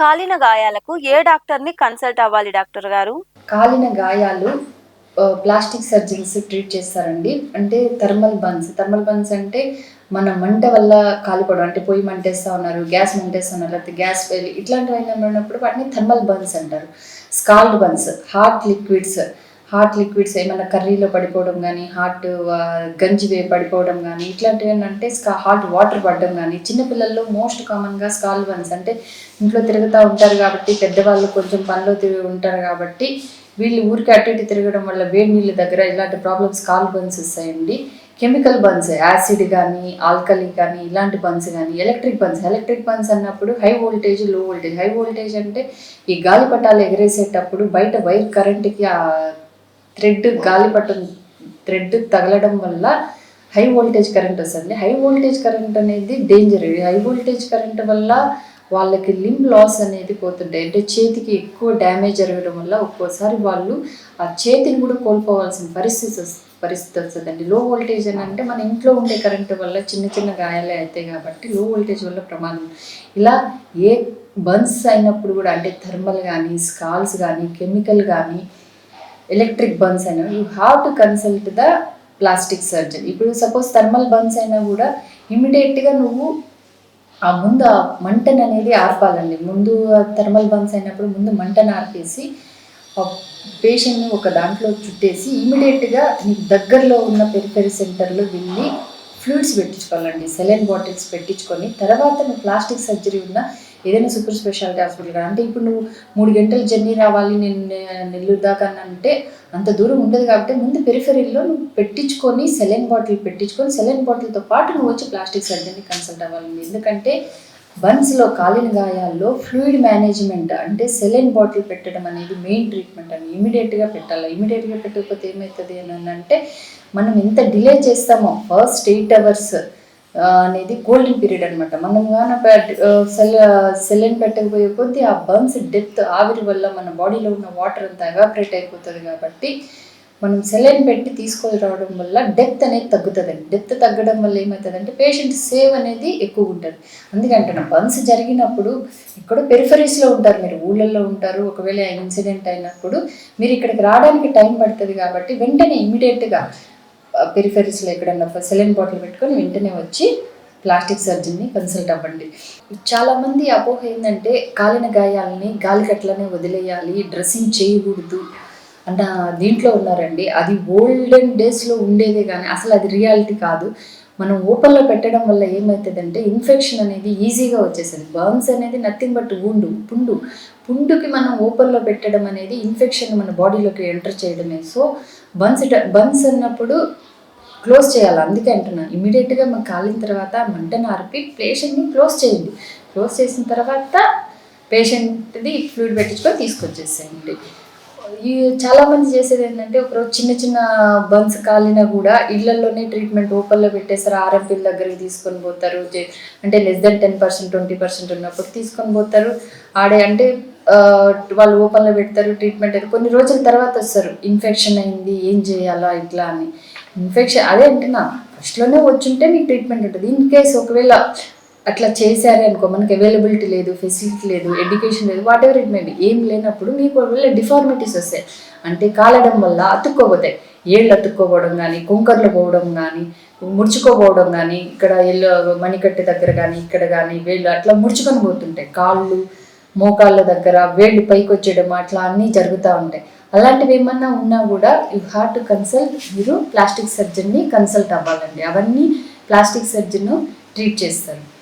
కాలిన గాయాలకు ఏ డాక్టర్ని కన్సల్ట్ అవ్వాలి డాక్టర్ గారు? కాలిన గాయాలు ప్లాస్టిక్ సర్జన్స్ ట్రీట్ చేస్తారండి. అంటే థర్మల్ బన్స్. థర్మల్ బన్స్ అంటే మన మంట వల్ల కాలిపోవడం. అంటే పొయ్యి మంటేస్తా ఉన్నారు గ్యాస్ మంటేస్తా ఉన్నారు లేకపోతే గ్యాస్ పేలి ఇట్లాంటివి ఉన్నప్పుడు వాటిని థర్మల్ బన్స్ అంటారు. Scald burns hot liquids hot liquids ఏమైనా కర్రీలో పడిపోవడం కానీ హార్ట్ గంజి పడిపోవడం కానీ ఇట్లాంటివి ఏంటంటే స్కా హార్ట్ వాటర్ పడడం కానీ చిన్నపిల్లల్లో మోస్ట్ కామన్గా స్కాల్ బన్స్ అంటే ఇంట్లో తిరుగుతూ ఉంటారు కాబట్టి పెద్దవాళ్ళు కొంచెం పనిలో తిరిగి ఉంటారు కాబట్టి వీళ్ళు ఊరికి అటు ఇటు తిరగడం వల్ల వేడి నీళ్ళ దగ్గర ఇలాంటి ప్రాబ్లమ్స్ స్కాల్ బన్స్ వస్తాయండి. కెమికల్ బన్స్ యాసిడ్ కానీ ఆల్కలి కానీ ఇలాంటి బన్స్ కానీ ఎలక్ట్రిక్ బన్స్ ఎలక్ట్రిక్ బన్స్ అన్నప్పుడు హై వోల్టేజ్లో వోల్టేజ్ హై వోల్టేజ్ అంటే ఈ గాలిపటాలు ఎగరేసేటప్పుడు బయట వైర్ కరెంట్కి థ్రెడ్ గాలిపటం థ్రెడ్ తగలడం వల్ల హై వోల్టేజ్ కరెంట్ వస్తుంది. హై వోల్టేజ్ కరెంట్ అనేది డేంజర్ హై వోల్టేజ్ కరెంట్ వల్ల వాళ్ళకి లింబ్ లాస్ అనేది పోతుంటాయి. అంటే చేతికి ఎక్కువ డ్యామేజ్ జరగడం వల్ల ఒక్కోసారి వాళ్ళు ఆ చేతిని కూడా కోల్పోవాల్సిన పరిస్థితి పరిస్థితి వస్తుందండి. లో వోల్టేజ్ అని అంటే మన ఇంట్లో ఉండే కరెంటు వల్ల చిన్న చిన్న గాయాలే అవుతాయి కాబట్టి లో వోల్టేజ్ వల్ల ప్రమాదం. ఇలా ఏ బన్స్ అయినప్పుడు కూడా అంటే థర్మల్ కానీ స్కాల్స్ కానీ కెమికల్ కానీ ఎలక్ట్రిక్ బర్న్స్ అయినా you have to consult the plastic surgeon ఇప్పుడు సపోజ్ థర్మల్ బర్న్స్ అయినా కూడా ఇమీడియట్గా నువ్వు ఆ ముందు ఆ మంటను అనేది ఆర్పాలండి. ముందు థర్మల్ బర్న్స్ అయినప్పుడు ముందు మంటను ఆర్పేసి పేషెంట్ని ఒక దాంట్లో చుట్టేసి ఇమీడియట్గా నీకు దగ్గరలో ఉన్న పెరిఫెరీ సెంటర్లో వెళ్ళి ఫ్లూయిడ్స్ పెట్టించుకోవాలండి. సెలైన్ బాటిల్స్ పెట్టించుకొని తర్వాత నువ్వు ప్లాస్టిక్ సర్జరీ ఉన్న ఏదైనా సూపర్ స్పెషాలిటీ హాస్పిటల్ కానీ అంటే ఇప్పుడు నువ్వు మూడు గంటలు జర్నీ రావాలి నేను నెల్లూరు దాకా అంటే అంత దూరం ఉండదు కాబట్టి ముందు పెరిఫెరీలో నువ్వు పెట్టించుకొని సెలైన్ బాటిల్ పెట్టించుకొని సెలైన్ బాటిల్తో పాటు నువ్వు వచ్చి ప్లాస్టిక్ సర్జరీని కన్సల్ట్ అవ్వాలండి. ఎందుకంటే బన్స్లో కాలిన గాయాల్లో ఫ్లూయిడ్ మేనేజ్మెంట్ అంటే సెలైన్ బాటిల్ పెట్టడం అనేది మెయిన్ ట్రీట్మెంట్ అని ఇమీడియట్గా పెట్టాలి? ఇమీడియట్గా పెట్టకపోతే ఏమవుతుంది అని అంటే మనం ఎంత డిలే చేస్తామో ఫస్ట్ ఎయిట్ అవర్స్ అనేది గోల్డెన్ పీరియడ్ అనమాట మనం కానీ సెల్ సెలైన్ పెట్టకపోయే కొద్దీ ఆ బన్స్ డెప్త్ ఆవిరి వల్ల మన బాడీలో ఉన్న వాటర్ అంతా ఎవాపరేట్ అయిపోతుంది కాబట్టి మనం సెలైన్ పెట్టి తీసుకొని రావడం వల్ల డెప్త్ అనేది తగ్గుతుందండి. డెప్త్ తగ్గడం వల్ల ఏమవుతుందంటే పేషెంట్ సేవ్ అనేది ఎక్కువ ఉంటుంది. అందుకంటే బన్స్ జరిగినప్పుడు ఎక్కడో పెరిఫరీస్లో ఉంటారు. మీరు ఊళ్ళల్లో ఉంటారు. ఒకవేళ ఇన్సిడెంట్ అయినప్పుడు మీరు ఇక్కడికి రావడానికి టైం పడుతుంది కాబట్టి వెంటనే ఇమీడియట్గా పెరిఫరీస్లో ఎక్కడన్నా సెలైన్ బాటిల్ పెట్టుకొని వెంటనే వచ్చి ప్లాస్టిక్ సర్జన్ని కన్సల్ట్ అవ్వండి. చాలామంది అపోహ ఏంటంటే కాలిన గాయాలని గాలికట్లనే వదిలేయాలి డ్రెస్సింగ్ చేయకూడదు అంటే దీంట్లో ఉన్నారండి. అది ఓల్డెన్ డేస్లో ఉండేదే కానీ అసలు అది రియాలిటీ కాదు. మనం ఓపెన్లో పెట్టడం వల్ల ఏమవుతుందంటే ఇన్ఫెక్షన్ అనేది ఈజీగా వచ్చేసింది బర్న్స్ అనేది నథింగ్ బట్ ఉండు పుండు. పుండుకి మనం ఓపెన్లో పెట్టడం అనేది ఇన్ఫెక్షన్ మన బాడీలోకి ఎంటర్ చేయడమే. సో బన్స్ బన్స్ అన్నప్పుడు క్లోజ్ చేయాలి. అందుకే అంటున్నాను ఇమీడియట్గా మాకు కాలిన తర్వాత మంటను ఆర్పి పేషెంట్ని క్లోజ్ చేయండి. క్లోజ్ చేసిన తర్వాత పేషెంట్ది ఫ్లూయిడ్ పెట్టించుకొని తీసుకొచ్చేసేయండి. ఈ చాలామంది చేసేది ఏంటంటే ఒకరోజు చిన్న చిన్న బన్స్ కాలినా కూడా ఇళ్ళలోనే ట్రీట్మెంట్ ఓపెన్లో పెట్టేస్తారు. ఆర్ఎంపీల దగ్గరికి తీసుకొని పోతారు. అంటే less than ten percent twenty percent ఉన్నప్పుడు తీసుకొని పోతారు. ఆడే అంటే వాళ్ళు ఓపెన్లో పెడతారు ట్రీట్మెంట్ కొన్ని రోజుల తర్వాత వస్తారు. ఇన్ఫెక్షన్ అయింది ఏం చేయాలా ఇట్లా అని. ఇన్ఫెక్షన్ అదే అంటున్నా. ఫస్ట్లోనే వచ్చుంటే మీకు ట్రీట్మెంట్ ఉంటుంది. ఇన్ కేస్ ఒకవేళ అట్లా చేశారే అనుకో మనకి అవైలబిలిటీ లేదు ఫెసిలిటీ లేదు ఎడ్యుకేషన్ లేదు వాట్ ఎవర్ ఇట్ మేబీ ఏం లేనప్పుడు మీకు వల్ల డిఫార్మిటీస్ వస్తాయి అంటే కాలడం వల్ల అతుక్కోపోతాయి ఏళ్ళు అతుక్కోపోవడం కానీ కుంకర్లు పోవడం కానీ ముడుచుకోపోవడం కానీ ఇక్కడ ఎల్లో మణికట్టు దగ్గర కానీ ఇక్కడ కానీ వేళ్ళు అట్లా ముడుచుకొని పోతుంటాయి. కాళ్ళు మోకాళ్ళ దగ్గర వేళ్ళు పైకి వచ్చేయడం అట్లా అన్నీ జరుగుతూ ఉంటాయి. అలాంటివి ఏమన్నా ఉన్నా కూడా యూ హ్యావ్ టు కన్సల్ట్ మీరు ప్లాస్టిక్ సర్జన్ని కన్సల్ట్ అవ్వాలండి. అవన్నీ ప్లాస్టిక్ సర్జన్ ట్రీట్ చేస్తారు.